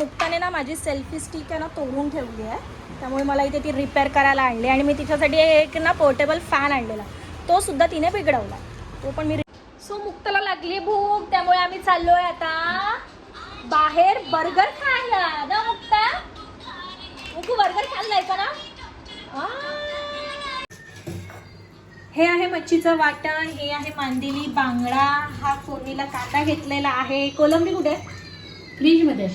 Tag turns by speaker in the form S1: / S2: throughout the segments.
S1: मुक्ताने ना माझी selfie stick आहे ना तोडून ठेवली आहे. त्यामुळे मला इथे ती रिपेअर करायला आणली आणि मी तिच्यासाठी एक ना पोर्टेबल फॅन आणलेला तो सुद्धा तिने बिघडवला तो पण मी सो मुक्ताला लागली भूक. त्यामुळे आम्ही चाललोय आता बाहेर बर्गर खायला. ना मुक्ता? मुकू बर्गर खाल्लाय का ना? हे आहे मच्छीचं वाटण. हे आहे मांदिली बांगडा. हा फोडणीला कांदा घेतलेला आहे. कोलंबी कुठे?
S2: फ्रीजमध्ये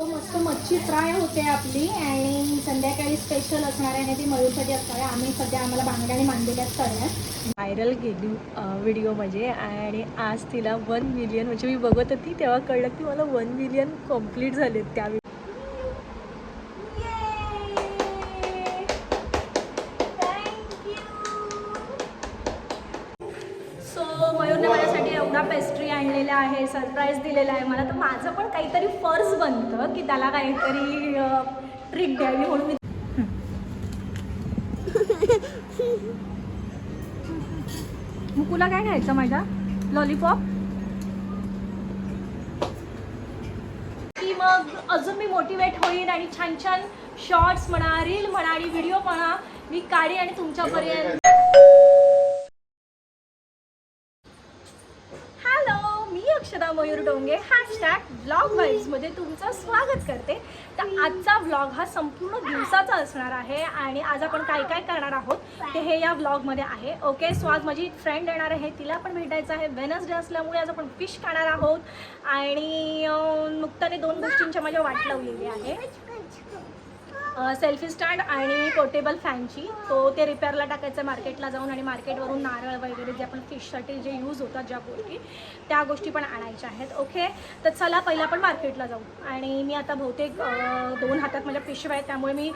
S1: मस्त मच्छी फ्राय होते आपली आणि संध्याकाळी स्पेशल असणार आहे ती मयूरसाठी असणार आहे. आम्ही सध्या आम्हाला आणि मांदेल्याच करणार.
S3: व्हायरल गेली व्हिडिओ म्हणजे आणि आज तिला वन मिलियन म्हणजे मी बघत होती तेव्हा कळलं की मला वन मिलियन कंप्लीट झाले त्यावेळी
S1: सो मयूरने माझ्यासाठी पेस्ट्री आणलेल्या आहे सरप्राईज दिलेला आहे. मला तर माझं पण काहीतरी फर्ज बनतं की त्याला काहीतरी ट्रिक द्यावी म्हणून मी मुकुला काय घ्यायचं माझ्या? लॉलीपॉप की मग अजून मी मोटिवेट होईन आणि छान छान शॉर्ट्स म्हणा रील म्हणा आणि व्हिडिओ म्हणा मी काढी आणि तुमच्यापर्यंत हॅलो मी अक्षदा मयूर डोंगे हॅशटॅग ब्लॉग वाईजमध्ये तुमचं स्वागत करते. तर आजचा व्लॉग हा संपूर्ण दिवसाचा असणार आहे आणि आज आपण काय काय करणार आहोत ते हे या व्लॉगमध्ये आहे. ओके सो आज माझी फ्रेंड येणार आहे. तिला पण भेटायचं आहे. वेनसडे असल्यामुळे आज आपण फिश खाणार आहोत. आणि अं, नुकताने दोन गोष्टींच्या माझ्या वाट लावलेली आहे सेल्फी स्टँड आणि पोर्टेबल फॅनची तो ते रिपेअरला टाकायचं मार्केटला जाऊन आणि मार्केटवरून नारळ वगैरे जे आपण फिशसाठी जे यूज होतात ज्या गोष्टी त्या गोष्टी पण आणायच्या आहेत. ओके तर चला पहिला आपण मार्केटला जाऊ. आणि मी आता बहुतेक दोन हातात माझ्या पिशव्या आहेत त्यामुळे मी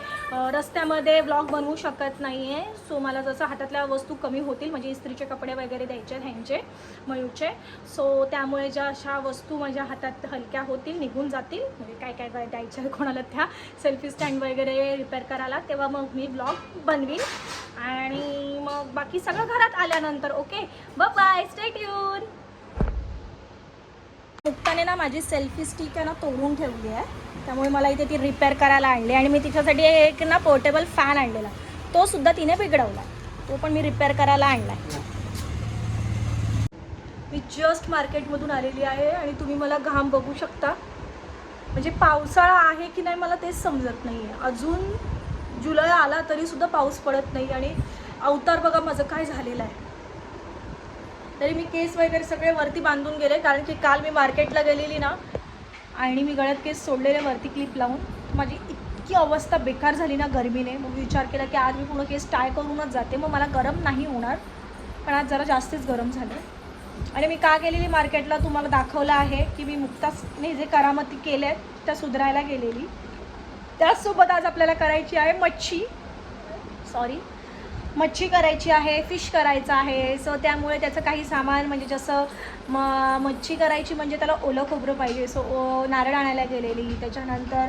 S1: रस्त्यामध्ये ब्लॉग बनवू शकत नाही आहे सो मला जसं हातातल्या वस्तू कमी होतील म्हणजे इस्त्रीचे कपडे वगैरे द्यायचे आहेत ह्यांचे मयूरचे. सो त्यामुळे ज्या अशा वस्तू माझ्या हातात हलक्या होतील निघून जातील. म्हणजे काय काय द्यायच्या कोणाला त्या सेल्फी स्टँड वगैरे रिपेअर करायला तेव्हा मग मी ब्लॉग बनवीन. आणि मग बाकी सगळं घरात आल्यानंतर ओके ब बाय स्टेट ट्यून मुक्ताने ना माझी सेल्फी स्टिक आहे ना तोडून ठेवली आहे. त्यामुळे मला इथे ती रिपेअर करायला आणली आणि मी तिच्यासाठी एक ना पोर्टेबल फॅन आणलेला. तो सुद्धा तिने बिघडवला तो पण मी रिपेअर करायला आणला मी जस्ट मार्केटमधून आलेली आहे आणि तुम्ही मला घाम बघू शकता. म्हणजे पावसाळा आहे की नाही मला तेच समजत नाही आहे अजून जुलै आला तरी सुद्धा पाऊस पडत नाही आणि अवतार बघा माझं काय झालेलं आहे. तरी मी केस वगैरे सगळे वरती बांधून गेले कारण की काल मी मार्केटला गेलेली ना आणि मी गळ्यात केस सोडलेले वरती क्लिप लावून माझी इतकी अवस्था बेकार झाली ना गरमीने. मग विचार केला की आज मी पूर्ण केस टाय करूनच जाते. मग मला गरम नाही होणार पण आज जरा जास्तीच गरम झालं. आणि मी का गेलेली मार्केटला तुम्हाला दाखवलं आहे की मी मुक्ताने जे करामती केल्या आहेत त्या सुधारायला गेलेली. त्याचसोबत आज आपल्याला करायची आहे मच्छी. सॉरी मच्छी करायची आहे फिश करायचं आहे. सो त्यामुळे त्याचं काही सामान म्हणजे जसं म मच्छी करायची म्हणजे त्याला ओलं खोबरं पाहिजे. सो ओ नारळ आणायला गेलेली. त्याच्यानंतर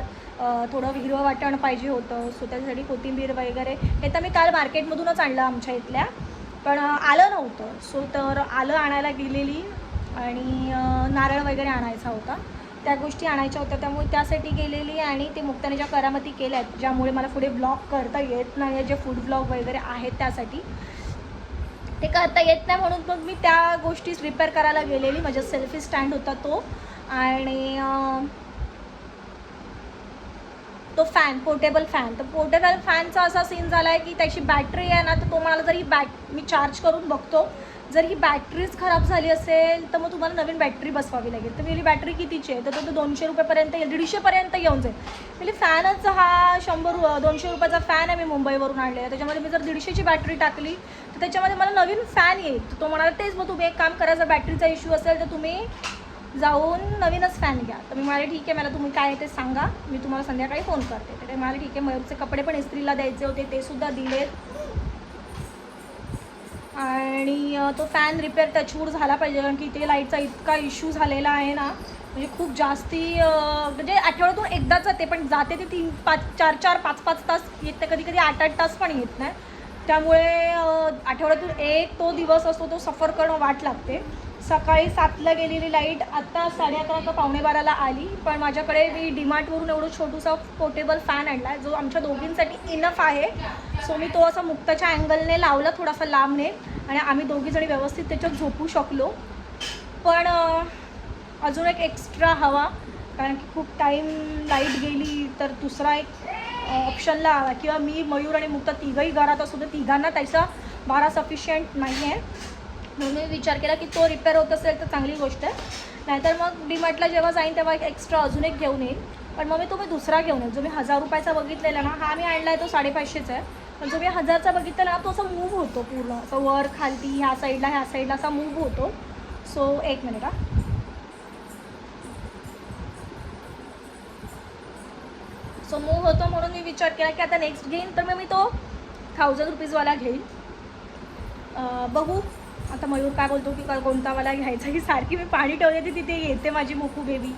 S1: थोडं हिरवं वाटण पाहिजे होतं. सो त्यासाठी कोथिंबीर वगैरे. हे तर मी काल मार्केटमधूनच आणलं आमच्या इथल्या. पण आलं नव्हतं. सो तर आलं आणायला गेलेली आणि नारळ वगैरे आणायचा होता. त्या गोष्टी आणायच्या होत्या. त्यामुळे त्यासाठी गेलेली आणि ते मुक्ताने ज्या करामती केल्या आहेत ज्यामुळे मला पुढे ब्लॉग करता येत नाही जे फूड ब्लॉग वगैरे आहेत त्यासाठी ते करता येत नाही म्हणून मग मी त्या गोष्टीच रिपेअर करायला गेलेली. माझ्या सेल्फी स्टँड होता तो. आणि तो फॅन पोर्टेबल फॅन तर पोर्टेबल फॅनचा असा सीन झाला आहे की त्याची बॅटरी आहे ना तर तो मला जर ही बॅट मी चार्ज करून बघतो. जर ही बॅटरीच खराब झाली असेल तर मग तुम्हाला नवीन बॅटरी बसवावी लागेल. तर मी बॅटरी कितीची आहे? तर तो तो दोनशे रुपयेपर्यंत येईल दीडशेपर्यंत येऊन जाईल. म्हणजे फॅनच हा शंभर दोनशे रुपयाचा फॅन आहे मी मुंबईवरून आणलेला त्याच्यामध्ये मी जर दीडशेची बॅटरी टाकली तर त्याच्यामध्ये मला नवीन फॅन येईल. तर तो म्हणाला तेच मग तुम्ही एक काम करा जर बॅटरीचा इश्यू असेल तर तुम्ही जाऊन नवीनच फॅन घ्या. तर मी म्हणाले ठीक आहे मला तुम्ही काय आहे ते सांगा. मी तुम्हाला संध्याकाळी फोन करते. तर ते म्हणाले ठीक आहे मयूरचे कपडे पण इस्त्रीला द्यायचे होते ते सुद्धा दिलेत. आणि तो फॅन रिपेअर टचवूड झाला पाहिजे कारण की ते लाईटचा इतका इश्यू झालेला आहे ना. म्हणजे खूप जास्ती म्हणजे आठवड्यातून एकदाच जाते पण जाते ते तीन पाच चार चार पाच पाच तास येत नाही. कधी कधी आठ आठ तास पण येत नाही. त्यामुळे आठवड्यातून एक तो दिवस असतो तो सफर करणं वाट लागते. सकाळी सातला गेलेली लाइट आत्ता साडे अकरा का पावणे बाराला आली. पण माझ्याकडे मी डीमार्टवरून एवढं छोटूसा पोर्टेबल फॅन आणला आहे जो आमच्या दोघींसाठी इनफ आहे. सो मी तो असा मुक्ताच्या अँगलने लावला थोडासा लांबने आणि आम्ही दोघीजणी व्यवस्थित त्याच्यात झोपू शकलो. पण अजून एक एक्स्ट्रा हवा कारण की खूप टाईम लाइट गेली तर दुसरा एक ऑप्शनला आला किंवा मी मयूर आणि मुक्ता तिघही घरात असू तर तिघांना त्याचा बारा सफिशियंट नाही आहे म्हणून मी विचार केला की तो रिपेअर होत असेल तर चांगली गोष्ट आहे. नाहीतर मग डीमार्टला जेव्हा जाईन तेव्हा एक एक्स्ट्रा अजून एक घेऊन येईन. पण मग मी तो मी दुसरा घेऊन येईल जो मी हजार रुपयाचा बघितलेला ना हा मी आणला आहे तो साडेपाचशेचा आहे. पण जो मी हजारचा बघितलेला ना तो असा मूव्ह होतो पूर्ण. असं वर खालती ह्या साईडला ह्या साईडला असा मूव्ह होतो. सो एक मिनिट हा. सो मूव्ह होतो म्हणून मी विचार केला की आता नेक्स्ट घेईन तर मग मी तो थाउजंड रुपीजवाला घेईन. बघू. आता मयूर काय बोलतो की का- कोणता मला घ्यायचा की सारखी मी पाणी ठेवले ती तिथे येते माझी मुकू बेबी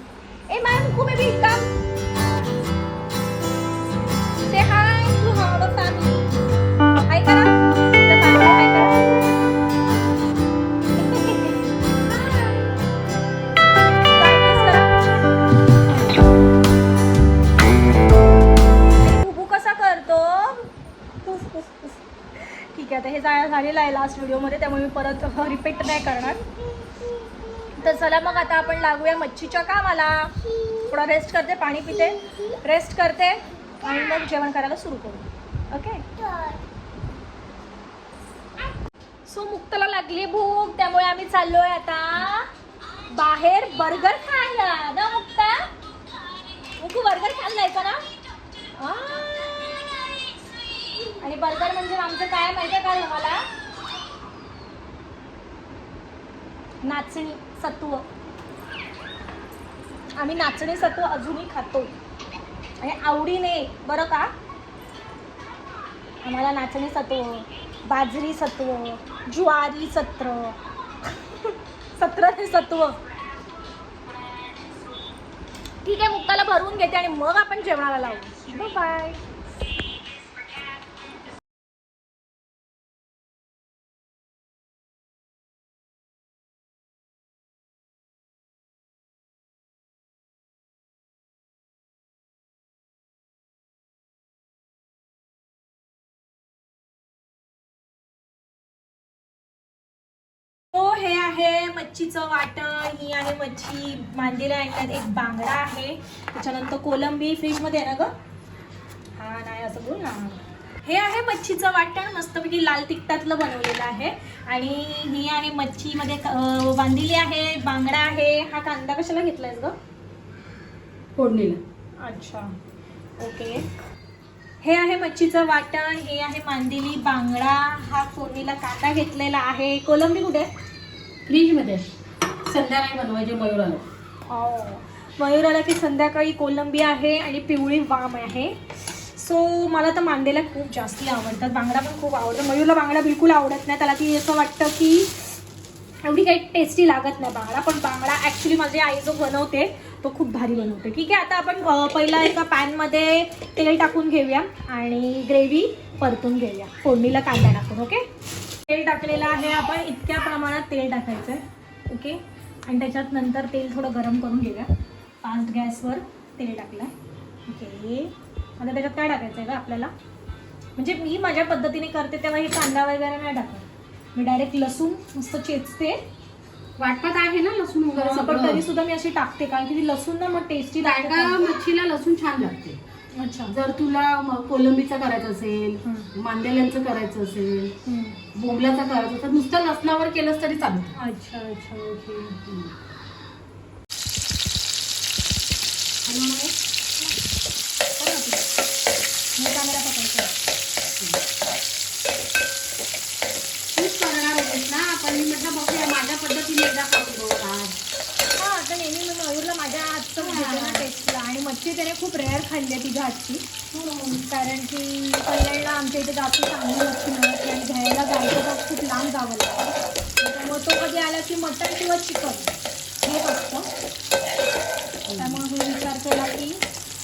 S1: ए माय मुकू बेबी का लास्ट व्हिडिओमध्ये त्यामुळे मी परत रिपीट नाही करणार. तर चला मग आता आपण लागूया मच्छीच्या कामाला. थोडा रेस्ट करते पाणी पिते. रेस्ट करते आणि मग जेवण करायला सुरू करू. ओके सो मुक्ताला लागली भूक त्यामुळे आम्ही चाललोय आता बाहेर बर्गर खायला. ना मुक्ता? मुकू बर्गर खायला जायचं ना? आणि बर्गर म्हणजे आमचं काय माहितीये का तुम्हाला? नाचणी सत्व. आम्ही नाचणी सत्व अजूनही खातो. आणि आवडीने बरं का? आम्हाला नाचणी सत्व बाजरी सत्व ज्वारी सत्र सत्र ते सत्व. ठीक आहे मुक्काला भरून घेते आणि मग आपण जेवणाला लावू. बाय आहे मच्छीचं वाटण ही आहे मच्छी मांदेला आणल्यात एक बांगडा आहे. त्याच्यानंतर कोलंबी फ्रीजमध्ये आहे ना ग? हा नाही असं बोल ना. हे आहे मच्छीचं वाटण मस्तपैकी लाल तिखटातलं बनवलेलं आहे. आणि ही आहे मच्छीमध्ये वांदिली आहे बांगडा आहे. हा कांदा कशाला घेतलायस ग?
S2: फोडणीला.
S1: अच्छा. ओके. हे आहे मच्छीचं वाटण हे आहे मांदेली बांगडा. हा फोडणीला कांदा घेतलेला आहे. कोलंबी कुठे? आहे?
S2: फ्रीजमध्ये. संध्याकाळी बनवायचे मयूराला.
S1: हो. मयूर आला की संध्याकाळी कोलंबी आहे आणि पिवळी वाम आहे. सो मला तर मांदेला खूप जास्ती आवडतात. बांगडा पण खूप आवडतं. मयूरला बांगडा बिलकुल आवडत नाही. त्याला ती असं वाटतं की एवढी काही टेस्टी लागत नाही. बांगडा पण बांगडा ॲक्च्युली माझी आई जो बनवते तो खूप भारी बनवते. ठीक आहे आता आपण पहिला एका पॅनमध्ये तेल टाकून घेऊया आणि ग्रेव्ही परतून घेऊया. फोडणीला कांदा टाकून ओके तेल टाकलेलं आहे. आपण इतक्या प्रमाणात तेल टाकायचं आहे ओके आणि त्याच्यात नंतर तेल थोडं गरम करून घेऊया. फास्ट गॅसवर तेल टाकलं आहे ओके आता त्याच्यात काय टाकायचं आहे का आपल्याला? म्हणजे मी माझ्या पद्धतीने करते तेव्हा हे कांदा वगैरे नाही टाकत. मी डायरेक्ट लसूण मस्त चेचते.
S2: वाटपात आहे ना लसूण वगैरे
S1: पण
S2: सगळं?
S1: तरी सुद्धा मी अशी टाकते कारण की ती लसूण ना मग टेस्टी
S2: टाळका मच्छीला लसूण छान लागते. जर तुला कोलंबीचं करायचं असेल. मांदेल्यांचं करायचं असेल. बोंबल्याचं करायचं असेल नुसतं लसणावर केलंस तरी चालतं
S1: अच्छा अच्छा ओके.
S2: तूच करणार होतीस ना? पण मी म्हटलं बघूया माझ्या पद्धतीने एकदा
S1: आता नेहमी मी मयूरला माझ्या हातचं घेते ना टेस्टला आणि मच्छी त्याने खूप रेअर खाल्ली आहे तिच्या हातची. कारण की कल्याणला आमच्या इथे जास्त चांगली मच्छी मिळत आणि घ्यायला जायचं तर खूप लांब जावं लागतं. त्यामुळे तो कधी आला की मटण किंवा चिकन हेच असतं. त्यामुळे मी विचार केला की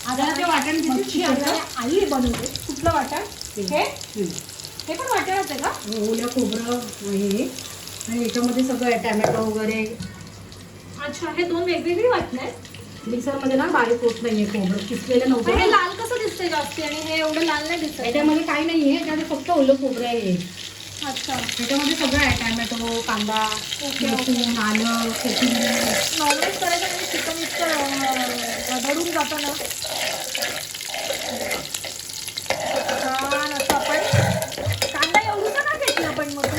S2: आता ते वाटण
S1: मच्छी आई बनवते. कुठलं वाटण? हे?
S2: हं.
S1: हे पण वाटणच आहे का?
S2: ओलं खोबरं हे आणि याच्यामध्ये सगळं टॅमॅटो वगैरे.
S1: अच्छा हे दोन वेगवेगळी वाटणं आहे
S2: मिक्सरमध्ये ना बारीक होत नाहीये खोबरं किसलेलं
S1: पण हे
S2: नव्हतं
S1: लाल कसं दिसतंय जास्ती? आणि हे एवढं लाल नाही दिसत.
S2: याच्यामध्ये काही नाहीये याच्यामध्ये फक्त ओलं खोबरं आहे.
S1: अच्छा.
S2: त्याच्यामध्ये सगळं आहे टॅमॅटो कांदा
S1: ओके,
S2: लसूण आलं कोथिंबीर.
S1: नॉनव्हेज करायचं म्हणजे चिकन इतकं रगडून जातं ना छान असं आपण कांदा एवढूसा का घेतला आपण मग तू?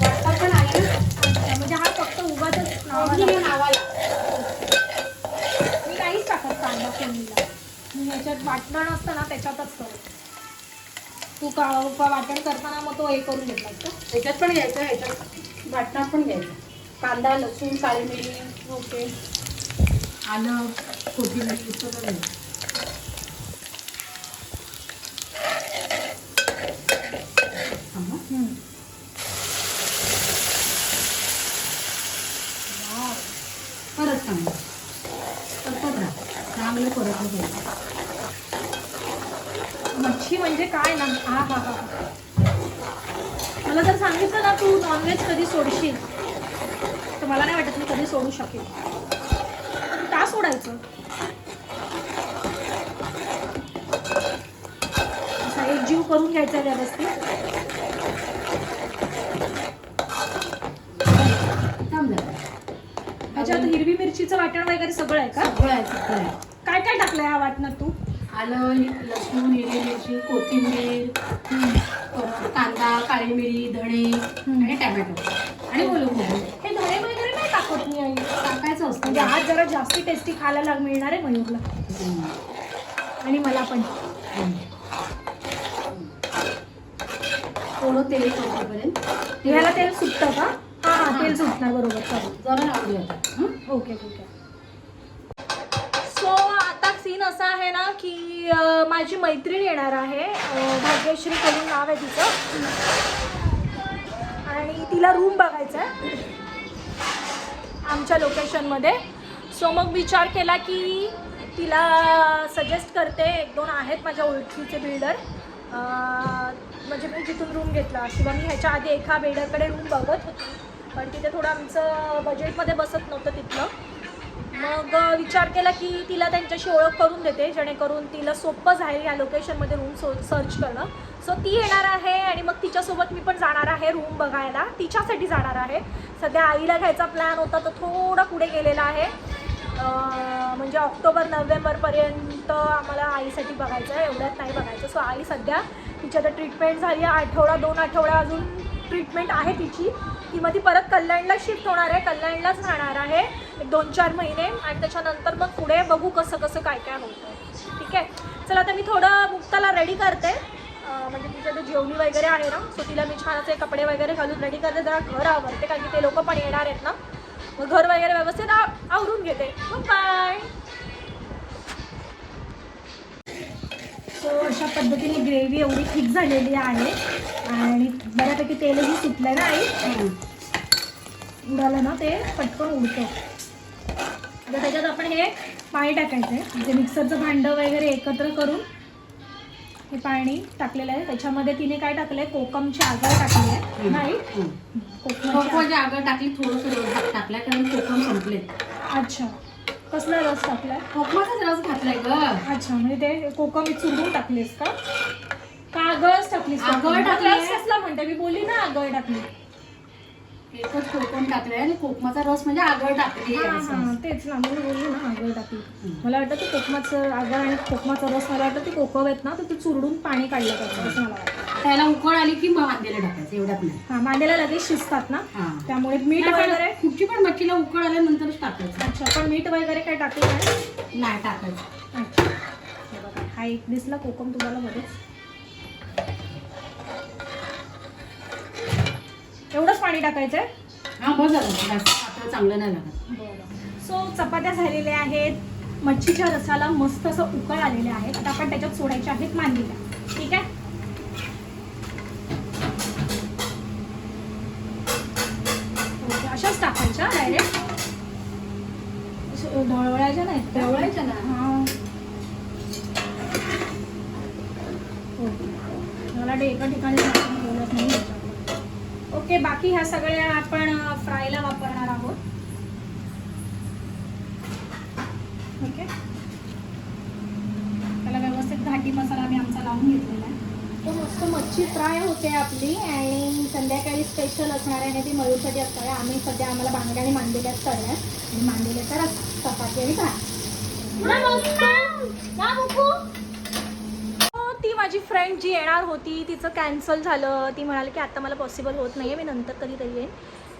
S2: वाटा पण आहे ना
S1: अच्छा, म्हणजे हा फक्त उगाच
S2: फोडणी
S1: नावाला
S2: नावाला
S1: मी काहीच टाकत कांदा फोडणीला मी ह्याच्यात वाटण असतं ना त्याच्यातच करत तू का वाटण करताना मग तो हे करून घेतलास का
S2: ह्याच्यात पण घ्यायचं ह्याच्यात वाटणात पण घ्यायचं. कांदा लसूण काळी मिरी
S1: ओके.
S2: आलं कोथिंबीर सगळं घ्यायचं थांबा. परत चांगलं परतत राहा चांगलं परत घ्यायचं
S1: मच्छी म्हणजे काय ना हा हा हा मला जर सांगितलं ना तू नॉनव्हेज कधी सोडशील तर मला नाही वाटत मी का सोडायचं असा एक जीव करून घ्यायचा व्यवस्थित. त्याच्यात हिरवी मिरचीचं वाटण वगैरे सगळं आहे का?
S2: सगळं आहे सगळं आहे.
S1: काय काय टाकलंय ह्या वाटणात तू?
S2: आलं लसूण हिरवी मिरची कोथिंबीर कांदा काळी मिरी धणे आणि टॅमॅटो. आणि ओलं खोबरं
S1: हे धणे वगैरे नाही टाकत मी आई
S2: टाकायचं असतं
S1: म्हणजे आज जरा जास्ती टेस्टी खायला लाग मिळणार आहे मयूरला. आणि मला पण.
S2: थोडं तेल टाकेपर्यंत
S1: ह्याला तेल सुटतं का? हा हा तेल सुटणार बरोबर. चालेल.
S2: जरा दे आता हं?
S1: ओके ठीक आहे सो आता सीन असा आहे ना की माझी मैत्रीण येणार आहे. भाग्यश्री करून नाव आहे तिचं. आणि तिला रूम बघायचा आहे आमच्या लोकेशनमध्ये सो मग विचार केला की तिला सजेस्ट करते. एक दोन आहेत माझ्या ओळखीचे बिल्डर म्हणजे मी तिथून रूम घेतला. किंवा मी ह्याच्या आधी एका बिल्डरकडे रूम बघत होती. पण तिथे थोडं आमचं बजेटमध्ये बसत नव्हतं तिथलं. मग विचार केला की तिला त्यांच्याशी ओळख करून देते जेणेकरून तिला सोपं जाईल या लोकेशनमध्ये रूम सो सर्च करणं. सो ती येणार आहे आणि मग तिच्यासोबत मी पण जाणार आहे रूम बघायला. तिच्यासाठी जाणार आहे. सध्या आईला घ्यायचा प्लॅन होता तो थोडा पुढे गेलेला आहे. म्हणजे ऑक्टोबर नोव्हेंबरपर्यंत आम्हाला आईसाठी बघायचं आहे. एवढ्यात नाही बघायचं. सो आई सध्या तिची आता ट्रीटमेंट झाली आहे. आठवडा दोन आठवडा अजून ट्रीटमेंट आहे तिची. ती मग ती परत कल्याणला शिफ्ट होणार आहे. कल्याणलाच राहणार आहे. एक दोन चार महिने आणि त्याच्यानंतर मग पुढे बघू कसं कसं काय काय होतं. ठीक आहे? चला आता मी थोडं मुक्ताला रेडी करते. म्हणजे तिच्या ते जेवणी वगैरे आहे ना सो तिला मी छान असे कपडे वगैरे घालून रेडी करते. जरा घर आवरते कारण की ते लोक पण येणार आहेत ना. मग घर वगैरे व्यवस्थित आव- आवरून घेते. मग बाय सो अशा पद्धतीने ग्रेव्ही एवढी थिक झालेली आहे. आणि बऱ्यापैकी तेलही सुटलं ना आई. उडालं ना ते पटकन उडतं. त्याच्यात आपण हे पाणी टाकायचं आहे म्हणजे मिक्सरचं भांडं वगैरे एकत्र करून हे पाणी टाकलेलं आहे. त्याच्यामध्ये तिने काय टाकलंय? कोकमची आगळ टाकली आहे नाही. कोकमाची
S2: आगळ. टाकली थोडंसं रस टाकलाय कारण कोकम संपले.
S1: अच्छा. कसला रस टाकलाय?
S2: कोकमाचाच रस घातलाय ग.
S1: अच्छा म्हणजे ते कोकम चुरून टाकलीस का? का आगळच टाकलीस?
S2: आगळ
S1: कसला म्हणते? मी बोलली ना आगळ टाकली.
S2: एकच कोकम टाकलाय आणि कोकमाचा रस म्हणजे आगळ टाकली आहे असं.
S1: तेच ना मी बोलली ना आगळ टाकली. मला वाटतं ते कोकमाचं आगळ आणि कोकमाचा रस मला वाटतं ते कोकम आहेत ना तर ते चुरडून पाणी काढलं जातं असं मला वाटतं
S2: त्याला उकळ आली की मग वांद्याला टाकायचं एवढ्यात नाही.
S1: हा मांड्याला लगेच शिजतात ना.
S2: हा.
S1: त्यामुळे मीठ
S2: नाही,
S1: वगैरे
S2: कुठची पण मच्छीला उकळ आल्यानंतरच टाकायचं.
S1: अच्छा पण मीठ वगैरे काय टाकलं नाही?
S2: नाही टाकायचं.
S1: अच्छा. हे बघा, हा एक दिसला कोकम तुम्हाला मध्येच. एवढंच पाणी टाकायचंय?
S2: हा बस झालं जास्त पातळ चांगलं नाही लागत.
S1: सो चपात्या झालेल्या आहेत मच्छीच्या रसाला मस्त असं उकळ आलेले आहेत आता आपण त्याच्यात सोडायचे आहेत मांडीला. ठीक आहे? ओके अशाच टाकायच्या डायरेक्ट ढवळायच्या नाहीत त्या?
S2: ढवळायच्या ना.
S1: हा. हो मला एका ठिकाणी टाकून नाही. ओके
S2: बाकी ह्या सगळ्या आपण फ्रायला वापरणार आहोत ओके त्याला व्यवस्थित घाटी मसाला आम्ही आमचा लावून घेतलेला आहे
S1: तो मस्त मच्छी फ्राय होते आपली आणि संध्याकाळी स्पेशल असणार आहे आणि ती मयूरसाठी असणार आहे आम्ही सध्या आम्हाला बांगड्या आणि मांदेल्यात तळल्यात आणि मांदेल्याचा रस चपाती आणि भात हो, ती माझी फ्रेंड जी येणार होती तिचं कॅन्सल झालं. ती म्हणाली की आता मला पॉसिबल होत नाही आहे मी नंतर कधीतरी येईन.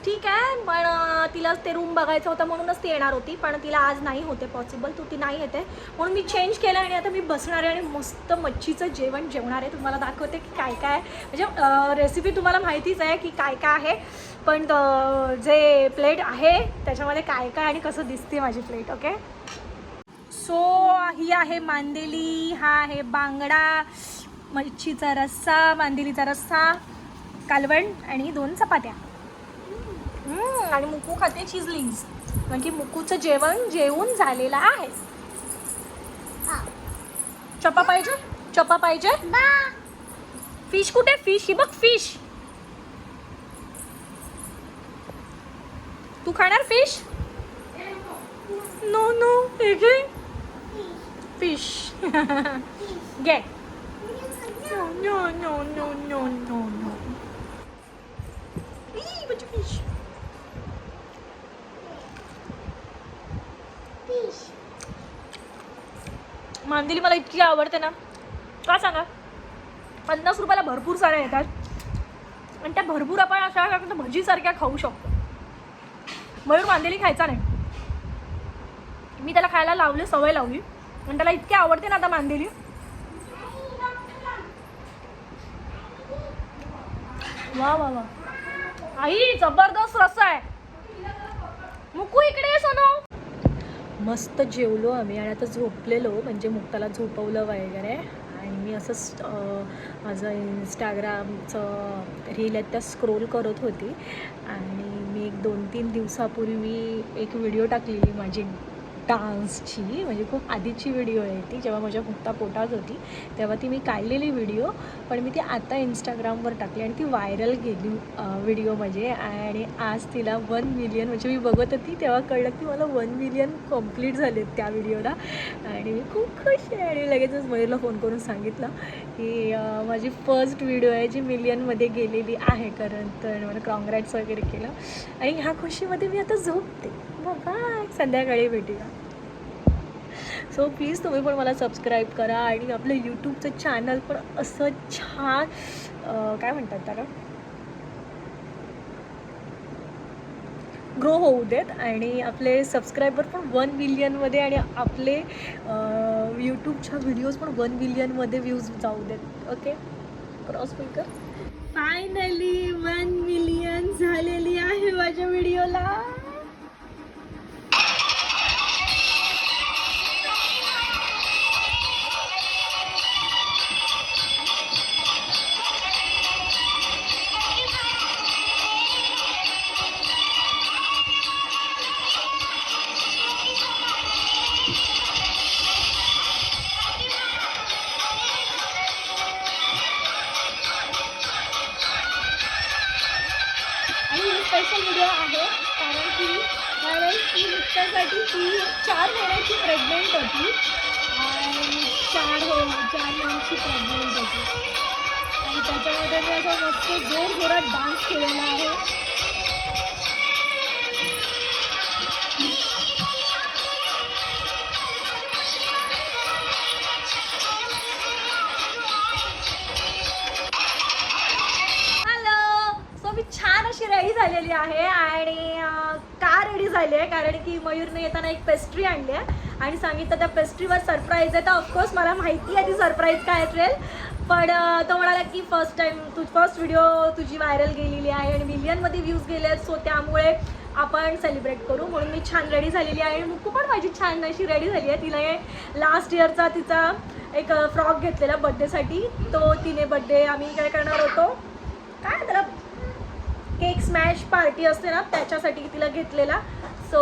S1: ठीक आहे पण तिला ते रूम बघायचं होतं म्हणूनच ती येणार होती. पण तिला आज नाही होते पॉसिबल तू ती नाही येते. म्हणून मी चेंज केलं आणि आता मी बसणार आहे आणि मस्त मच्छीचं जेवण जेवणार आहे. तुम्हाला दाखवते की काय काय म्हणजे रेसिपी तुम्हाला माहितीच आहे की काय काय आहे. पण जे प्लेट आहे त्याच्यामध्ये काय काय आणि कसं दिसते माझी प्लेट ओके सो ही आहे मांदेली हा आहे बांगडा मच्छीचा रस्सा मांदेलीचा रस्सा कालवण आणि दोन चपात्या. आणि मुकू खाते चिजलिंग्स म्हणजे मुकूचं जेवण जेवून झालेलं आहे. चपा पाहिजे? चपा पाहिजे? फिश कुठे? फिश ही बघ फिश तू खाणार फिश नो नो हे फिश घे no no no no no no fish मांदिली मला इतकी आवडते ना. का सांगा? पन्नास रुपयाला भरपूर साऱ्या येतात. आणि त्या भरपूर आपण अशा भजीसारख्या खाऊ शकतो. मयूर मांदेली खायचा नाही. मी त्याला खायला लावली सवय लावली. आणि त्याला इतकी आवडते ना आता मांदेली वा वा वा. आई जबरदस्त रस्सा आहे. मुकू इकडे सोनो. मस्त जेवलो आम्ही आणि आता झोपलेलो म्हणजे मुक्ताला झोपवलं वगैरे. आणि मी असंच माझं इंस्टाग्रामचं रील आहेत त्या स्क्रोल करत होती. आणि मी एक दोन तीन दिवसापूर्वी एक व्हिडिओ टाकलेली माझी. डान्सची म्हणजे खूप आधीची व्हिडिओ आहे ती जेव्हा माझ्या मुक्ता पोटात होती तेव्हा ती मी काढलेली व्हिडिओ पण मी ती आता इंस्टाग्रामवर टाकली आणि ती व्हायरल गेली व्हिडिओ म्हणजे. आणि आज तिला वन मिलियन म्हणजे मी बघत होती तेव्हा कळलं की मला वन मिलियन कंप्लीट झाले त्या व्हिडिओला. आणि मी खूप खुश आहे. आणि लगेचच मयूरला फोन करून सांगितलं की माझी फर्स्ट व्हिडिओ आहे जी मिलियनमध्ये गेलेली आहे कारण तर मला कॉंग्रॅट्स वगैरे केलं. आणि ह्या खुशीमध्ये मी आता झोपते. बाय संध्याकाळी भेटूया. सो प्लीज तुम्ही पण मला सबस्क्राईब करा आणि आपलं यूट्यूबचं चॅनल पण असं छान काय म्हणतात त्याला? ग्रो होऊ देत आणि आपले सबस्क्रायबर पण वन बिलियनमध्ये आणि आपले यूट्यूबच्या व्हिडिओज पण वन बिलियनमध्ये व्ह्यूज जाऊ देत. ओके क्रॉस कर फायनली वन मिलियन झालेली आहे माझ्या व्हिडिओला झालेली आहे आणि का रेडी झाली आहे कारण की मयूरने येताना एक पेस्ट्री आणली आहे. आणि सांगितलं त्या पेस्ट्रीवर सरप्राईज आहे. तर ऑफकोर्स मला माहिती आहे ती सरप्राईज काय असेल. पण तो म्हणाला की फर्स्ट टाईम तू फर्स्ट व्हिडिओ तुझी व्हायरल गेलेली आहे आणि मिलियनमध्ये व्ह्यूज गेले आहेत. सो त्यामुळे आपण सेलिब्रेट करू. म्हणून मी छान रेडी झालेली आहे. आणि मुकू पण माझी छान अशी रेडी झाली आहे. तिला लास्ट इयरचा तिचा एक फ्रॉक घेतलेला बड्डेसाठी तो तिने बड्डे आम्ही काय करणार होतो? काय त्याला केक स्मॅश पार्टी असते ना त्याच्यासाठी तिला घेतलेला. सो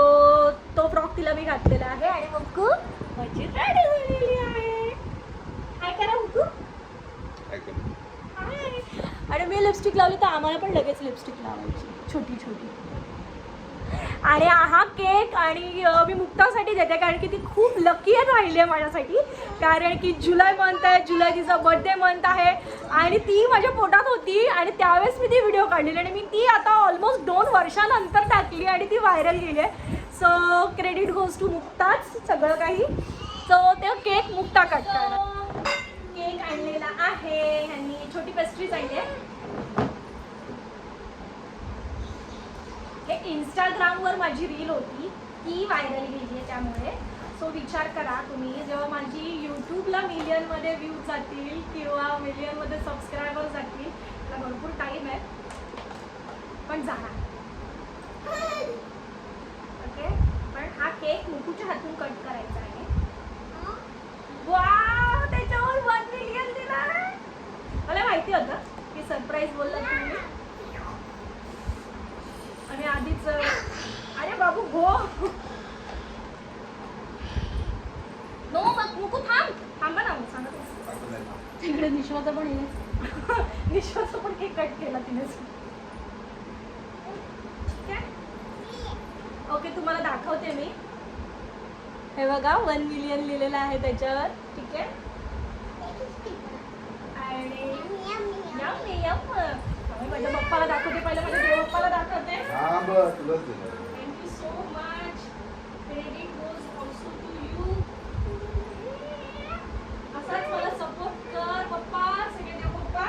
S1: तो फ्रॉक तिला मी घातलेला आहे आणि मुक्कू माझी रेडी झालेली आहे. काय करा मुक्कू. आणि मी लिपस्टिक लावली तर आम्हाला पण लगेच लिपस्टिक लावायची. छोटी छोटी. आणि हा केक आणि मी मुक्तासाठी देते कारण की ती खूप लकी राहिली आहे माझ्यासाठी. कारण की जुलै मंथ आहे जुलै तिचा बर्थडे मंथ आहे. आणि ती माझ्या पोटात होती आणि त्यावेळेस मी ती व्हिडिओ काढलेली आणि मी ती आता ऑलमोस्ट दोन वर्षानंतर टाकली आणि ती व्हायरल गेली आहे. सो क्रेडिट गोज टू मुक्ताच सगळं काही. सो ते केक मुक्ता कट केक आणलेला आहे. ह्यांनी छोटी पेस्ट्रीज आणली आहे. हे इंस्टाग्रामवर माझी रील होती. ती व्हायरल गेली आहे त्यामुळे. सो विचार करा तुम्ही. जेव्हा माझी यूट्यूबला मिलियनमध्ये व्ह्यूज जातील किंवा मिलियनमध्ये सबस्क्रायबर जातील त्याला भरपूर टाईम आहे. पण जाणार ओके पण हा केक मुकुच्या हातून कट करायचा आहे. वाव त्याच्यावर मिलियन दिला मला माहिती होतं की सरप्राईज बोलला तुम्ही आणि आधीच अरे बाबू हो नो मग मुकू थांब थांबा ना सांगा
S2: तिकडे निश्वाचा पण आहे
S1: विश्वास पण केक कट केला तिने ठीक आहे ओके दाखवते मी. हे बघा वन मिलियन लिहिलेलं आहे त्याच्यावर. ठीक आहे? आणि यम यम. माझ्या पप्पाला दाखवते पहिलं माझ्या देव पप्पाला दाखवते
S4: हा बस तुलाच दिलं
S1: Thank you so much. Credit goes also to you. असाच मला सपोर्ट कर पप्पा सगळे देव पप्पा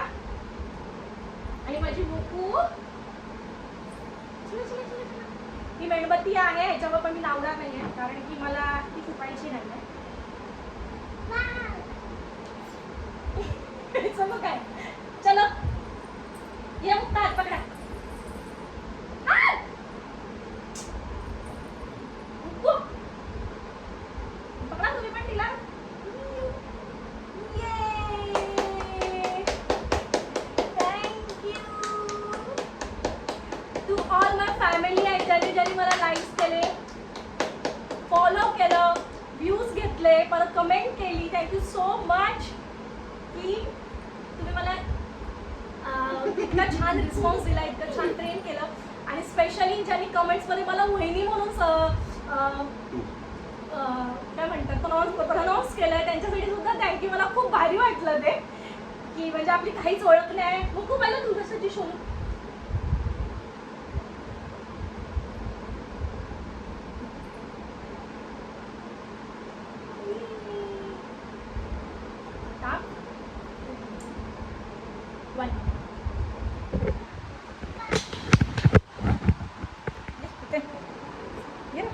S1: आणि माझी मुकू चला, चला, चला, चला. ही मेणबत्ती आहे ह्याच्यावर पण मी लावणार नाहीये कारण की मला ती फुकायची नाही चलो काय? चलो. ये मुक्ता हात पकडा. की मला खूप भारी वाटलं ते की म्हणजे आपली काहीच ओळख नाही. मग खूप पहिलं तुझ्यासाठी शोधू Stop. One. ये ना.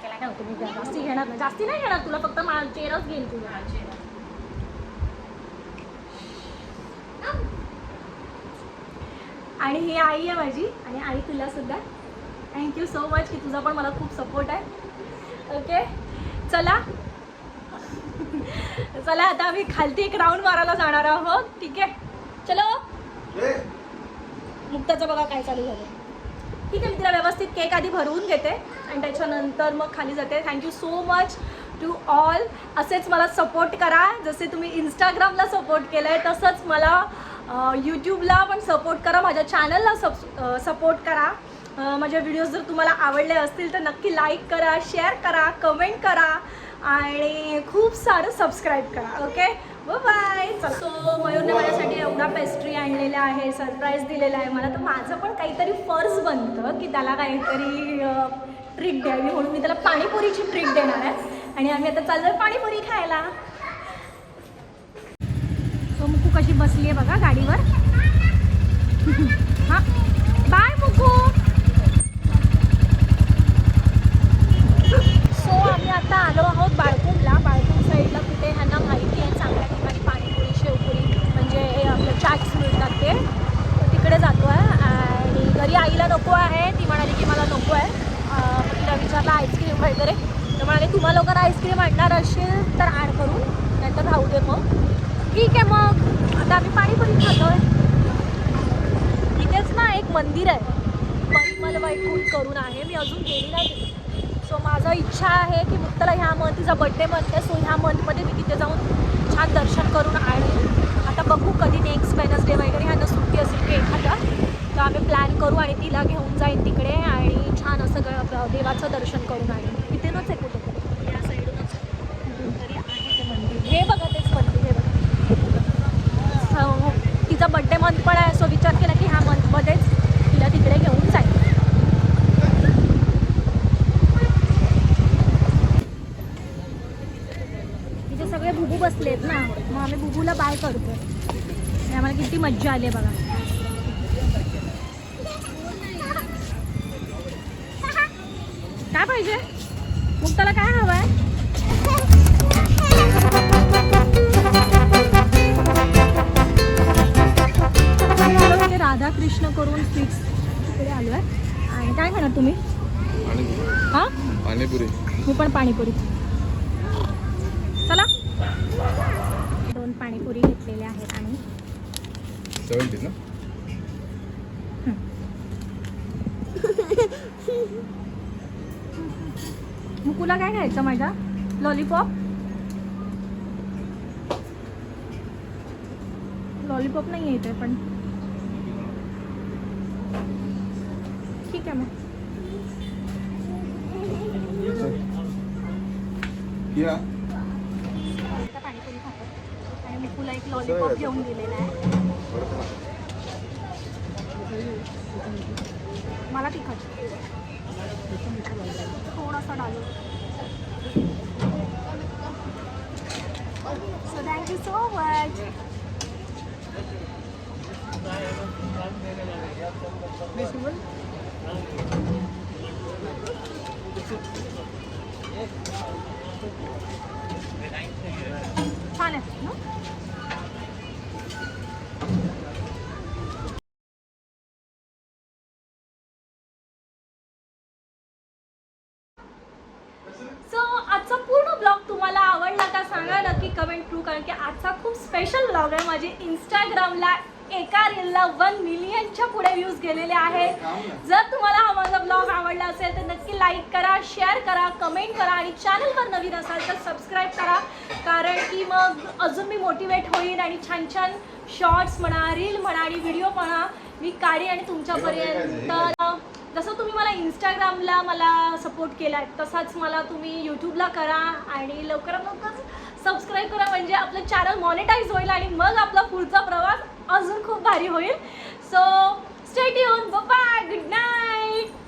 S1: त्याला काय होतं मी जास्ती घेणार नाही जास्ती नाही घेणार तुला फक्त मा चेहराच घेईल तुझा आणि ही आई आहे माझी आणि आई तुला सुद्धा थँक्यू सो मच की तुझा पण मला खूप सपोर्ट आहे ओके चला चला आता आम्ही खालती एक राऊंड मारायला जाणार आहोत. ठीक आहे? चलो. मुक्ताचं बघा काय चालू झालं ठीक आहे मी तिला व्यवस्थित केक आधी भरवून घेते. आणि त्याच्यानंतर मग खाली जाते. Thank you so much to all असेच मला सपोर्ट करा. जसे तुम्ही इंस्टाग्रामला सपोर्ट केलं आहे तसंच मला यूट्यूबला पण सपोर्ट करा. माझ्या चॅनलला सब सपोर्ट करा. अं, माझे व्हिडिओज जर तुम्हाला आवडले असतील तर नक्की लाईक करा शेअर करा कमेंट करा. आणि खूप सारं सबस्क्राईब करा ओके बाय सो मयूरने माझ्यासाठी एवढा पेस्ट्री आणलेला आहे सरप्राईज दिलेला आहे. मला तर माझं पण काहीतरी फर्ज बनतं की त्याला काहीतरी ट्रीट द्यावी म्हणून मी त्याला पाणीपुरीची ट्रीट देणार आहे. आणि आम्ही आता चाललोय पाणीपुरी खायला. सो मुकू कशी बसली आहे बघा गाडीवर. हां. बाय मुकू सो आम्ही आता आलो आहोत बाळकुंडला. बाळकुंड साईडला कुठे ह्यांना माहिती आहे चांगल्या ठिकाणी पाणीपुरी शेवपुरी म्हणजे हे आपलं चाट्स मिळतात ते. तिकडे जातो आहे आणि घरी आईला नको आहे. ती म्हणाली की मला नको आहे. तिला विचारलं आईस्क्रीम वगैरे. तर म्हणाले तुम्हाला लवकर आईस्क्रीम आणणार असेल तर ॲड करून नाहीतर राहू दे मग. ठीक आहे मग. आता आम्ही पाणीपुरी खातोय. इथेच ना एक मंदिर आहे. परिमल वैकुंठ करून आहे. मी अजून गेली नाही. इच्छा आहे की मुक्ताला ह्या मंथ तिचा बड्डे मंथ आहे सो ह्या मंथमध्ये मी तिथे जाऊन छान दर्शन करून आणेल आता बघू कधी नेक्स्ट वेनसडे वगैरे ह्यांना सुट्टी असेल की आम्ही प्लॅन करू आणि तिला घेऊन जाईन तिकडे आणि छान असं ग- देवाचं दर्शन करून आणीन इथेनच आहे कुठे या साईडूनच तरी आहे ते मंदिर हे बघा तेच मंदिर हे बघा हो, तिचा बड्डे मंथ पण आहे सो विचार केला की ह्या मंथमध्येच तिला तिकडे घेऊन जाईल तिथे सगळे बुबू बसले आहेत ना मग आम्ही बुबूला बाय करतो आणि आम्हाला किती मज्जा आली आहे बघा. काय पाहिजे? मग त्याला काय हवं आहे राधाकृष्ण करून स्वीट्स तिकडे आलो आहे आणि काय खाणार तुम्ही? हां?
S4: पाणीपुरी.
S1: मी पण पाणीपुरी चला दोन पाणीपुरी घेतलेल्या आहेत आणि
S4: सेवन्टी ना
S1: मुकुला काय खायचं माझ्या लॉलीपॉप लॉलीपॉप नाही येते पण ठीक आहे मग पाणीपुरी खातो आणि मुकुला एक लॉलीपॉप घेऊन दिलेला आहे मला तिखट. थोडासा डालो. सो थँक्यू सो मच छान सांगा नक्की कमेंट थ्रू कारण की आजचा खूप स्पेशल ब्लॉग आहे. माझे इंस्टाग्रामला एका रीलला वन मिलियनच्या पुढे व्ह्यूज गेलेले आहेत जर तुम्हाला हा माझा ब्लॉग आवडला असेल तर नक्की लाईक करा शेअर करा कमेंट करा आणि चॅनलवर नवीन असाल तर सबस्क्राईब करा. कारण की मग अजून मी मोटिवेट होईन आणि छान छान शॉर्ट्स म्हणा रील म्हणा आणि व्हिडिओ म्हणा मी काढी आणि तुमच्यापर्यंत जसं तुम्ही मला इंस्टाग्रामला मला सपोर्ट केला आहे तसाच मला तुम्ही यूट्यूबला करा आणि लवकरात लवकर सबस्क्राईब करा म्हणजे आपलं चॅनल मॉनिटाईज होईल आणि मग आपला पुढचा प्रवास अजून खूप भारी होईल. सो स्टेट येऊन बाय गुड नाईट